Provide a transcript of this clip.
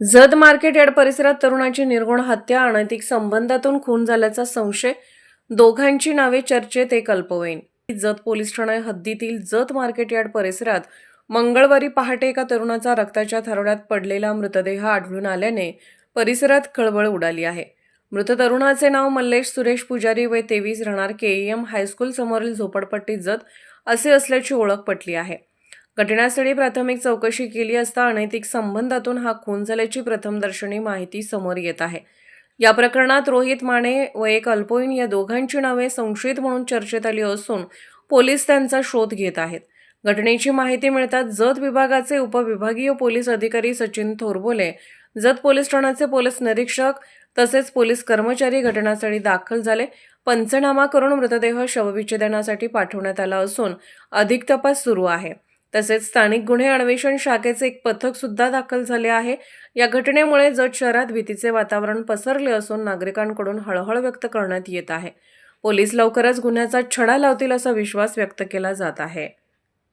Jat market yard परिसरात तरुणाची निर्गुण हत्या अनैतिक संबंधातून खून झाल्याचा संशय दोघांची नावे चर्चेत एक अल्पवयीन. जत पोलीस ठाणे हद्दीतील जत मार्केट यार्ड परिसरात मंगळवारी पहाटे एका तरुणाचा रक्ताच्या थरोड्यात पडलेला मृतदेह आढळून आल्याने परिसरात खळबळ उडाली आहे. मृत तरुणाचे नाव मल्लेश सुरेश पुजारी वय तेवीस राहणार के एम हायस्कूल समोरील झोपडपट्टी जत असे असल्याची ओळख पटली आहे. घटनास्थळी प्राथमिक चौकशी केली असता अनैतिक संबंधातून हा खून झाल्याची प्रथमदर्शनी माहिती समोर येत आहे. या प्रकरणात रोहित माने व एक अल्पोईन या दोघांची नावे संशयित म्हणून चर्चेत आली असून पोलीस त्यांचा शोध घेत आहेत. घटनेची माहिती मिळताच जत विभागाचे उपविभागीय पोलीस अधिकारी सचिन थोरबोले जत पोलीस ठाण्याचे पोलीस निरीक्षक तसेच पोलीस कर्मचारी घटनास्थळी दाखल झाले. पंचनामा करून मृतदेह शवविच्छेदनासाठी पाठवण्यात आला असून अधिक तपास सुरू आहे. तसेच स्थानिक गुन्हे अन्वेषण शाखेचे एक पथक सुद्धा दाखल झाले आहे. या घटनेमुळे जत शहरात भीतीचे वातावरण पसरले असून नागरिकांकडून हळहळ व्यक्त करण्यात येत आहे. पोलीस लवकरच गुन्ह्याचा छडा लावतील असा विश्वास व्यक्त केला जात आहे.